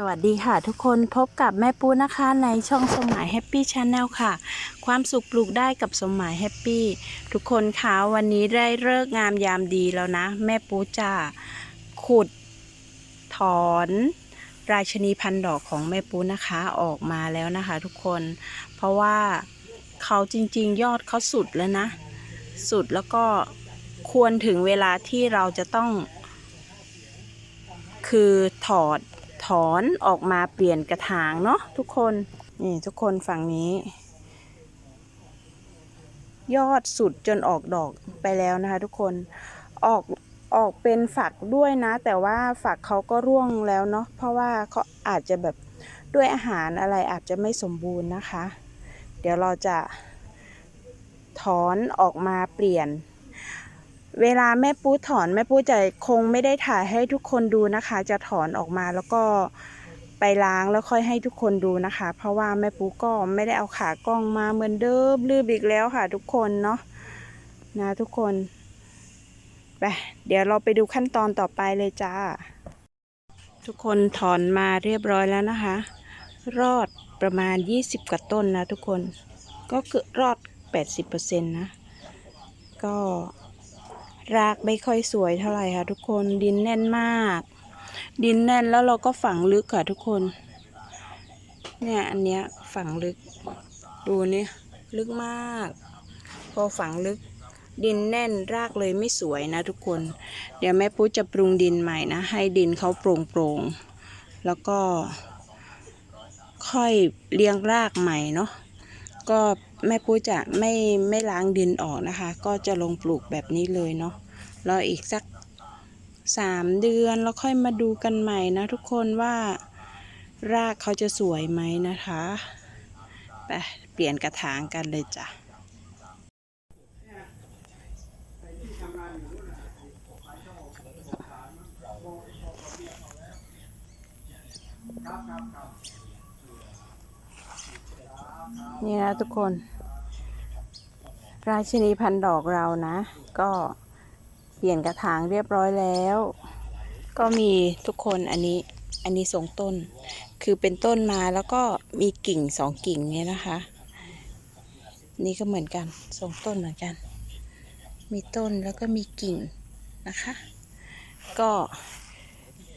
สวัสดีค่ะทุกคนพบกับแม่ปูนะคะในช่องสมหมายแฮปปี้ชาแนลค่ะ ความสุขปลูกได้กับสมหมายแฮปปี้ทุกคนคะวันนี้ได้เลิกงามยามดีแล้วนะ แม่ปูจะขุดถอน ราชนีพันดอกของแม่ปูนะคะออกมาแล้วนะคะ ทุกคนเพราะว่าเขาจริง ๆ ยอดเขาสุดแล้วนะ สุดแล้วก็ควรถึงเวลาที่เราจะต้อง คือถอด ถอนออกมาเปลี่ยนกระถางเนาะทุกคน นี่ทุกคนฝั่งนี้ ยอดสุดจนออกดอกไปแล้วนะคะทุกคนออกออกเป็นฝักด้วยนะ แต่ว่าฝักเขาก็ร่วงแล้วเนาะเพราะว่าเขาอาจจะแบบด้วยอาหารอะไรอาจจะไม่สมบูรณ์นะคะ เดี๋ยวเราจะถอนออกมาเปลี่ยน เวลาแม่ปูถอนแม่ปูจะคงไม่ได้ถ่ายให้ทุกคนดูนะคะ จะถอนออกมาแล้วก็ไปล้างแล้วค่อยให้ทุกคนดูนะคะ เพราะว่าแม่ปูก็ไม่ได้เอาขากล้องมาเหมือนเดิมลืบอีกแล้วค่ะ ทุกคนเนาะนะทุกคนไปเดี๋ยวเราไปดูขั้นตอนต่อไปเลยจ้า ทุกคนถอนมาเรียบร้อยแล้วนะคะ รอดประมาณ 20กว่าต้นนะทุกคนก็เกือบรอด 80%นะก็ รากไม่ค่อยสวยเท่าไหร่ค่ะ ทุกคนดินแน่นมาก ดินแน่นแล้วเราก็ฝังลึกค่ะทุกคน เนี่ยอันเนี้ยฝังลึก ดูนี่ลึกมาก พอฝังลึก ดินแน่นรากเลยไม่สวยนะทุกคน เดี๋ยวแม่ปุ๊จะปรุงดินใหม่นะ ให้ดินเขาโปร่งโปร่งๆแล้วก็ค่อยเลี้ยงรากใหม่เนาะ ก็แม่ปุ้ยจะไม่ไม่ล้างดินออกนะคะ ก็จะลงปลูกแบบนี้เลยเนาะรออีกสักสามเดือนแล้วค่อยมาดูกันใหม่นะทุกคนว่ารากเขาจะสวยไหมนะคะไปเปลี่ยนกระถางกันเลยจ้ะ นี่นะทุกคน ราชินีพันดอกเรานะ ก็เปลี่ยนกระถางเรียบร้อยแล้ว ก็มีทุกคนอันนี้อันนี้สองต้น คือเป็นต้นมาแล้วก็มีกิ่งสองกิ่งเนี่ยนะคะ นี่ก็เหมือนกันสองต้นเหมือนกัน มีต้นแล้วก็มีกิ่งนะคะ ก็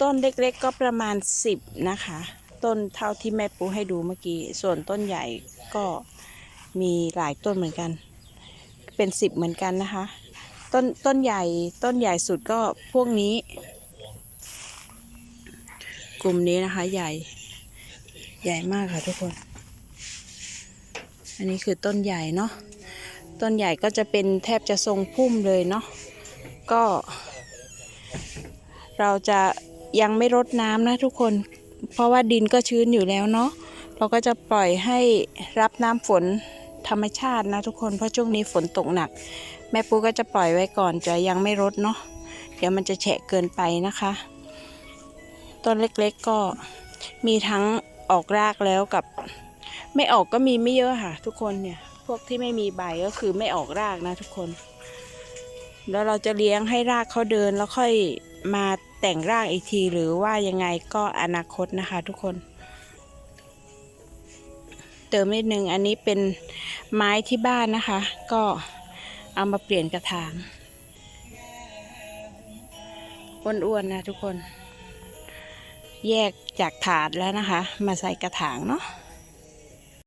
ต้นเล็กๆก็ประมาณสิบนะคะ ต้นเท่าที่แม่ปูให้ดูเมื่อกี้ ส่วนต้นใหญ่ก็มีหลายต้นเหมือนกัน เป็นสิบเหมือนกันนะคะ ต้นต้นใหญ่ต้นใหญ่สุดก็พวกนี้ กลุ่มนี้นะคะ ใหญ่ ใหญ่มากค่ะทุกคน อันนี้คือต้นใหญ่เนาะต้นใหญ่ก็จะเป็นแทบจะทรงพุ่มเลยเนาะก็ เราจะยังไม่รดน้ำนะทุกคน เพราะว่าดินก็ชื้นอยู่แล้วเนาะเราก็จะปล่อยให้รับน้ำฝนธรรมชาตินะทุกคนเพราะช่วงนี้ฝนตกหนัก แม่ปูก็จะปล่อยไว้ก่อนจะยังไม่รดเนาะเดี๋ยวมันจะแฉะเกินไปนะคะต้นเล็กๆก็มีทั้งออกรากแล้วกับ ไม่ออกก็มีไม่เยอะค่ะ ทุกคนเนี่ย พวกที่ไม่มีใบก็คือไม่ออกรากนะทุกคน แล้วเราจะเลี้ยงให้รากเขาเดินแล้วค่อย มาแต่งรากอีกทีหรือว่ายังไงก็อนาคตนะคะทุกคน เติมนิดนึงอันนี้เป็นไม้ที่บ้านนะคะ ก็เอามาเปลี่ยนกระถางอ้วนๆนะทุกคน แยกจากถาดแล้วนะคะ มาใส่กระถางเนาะ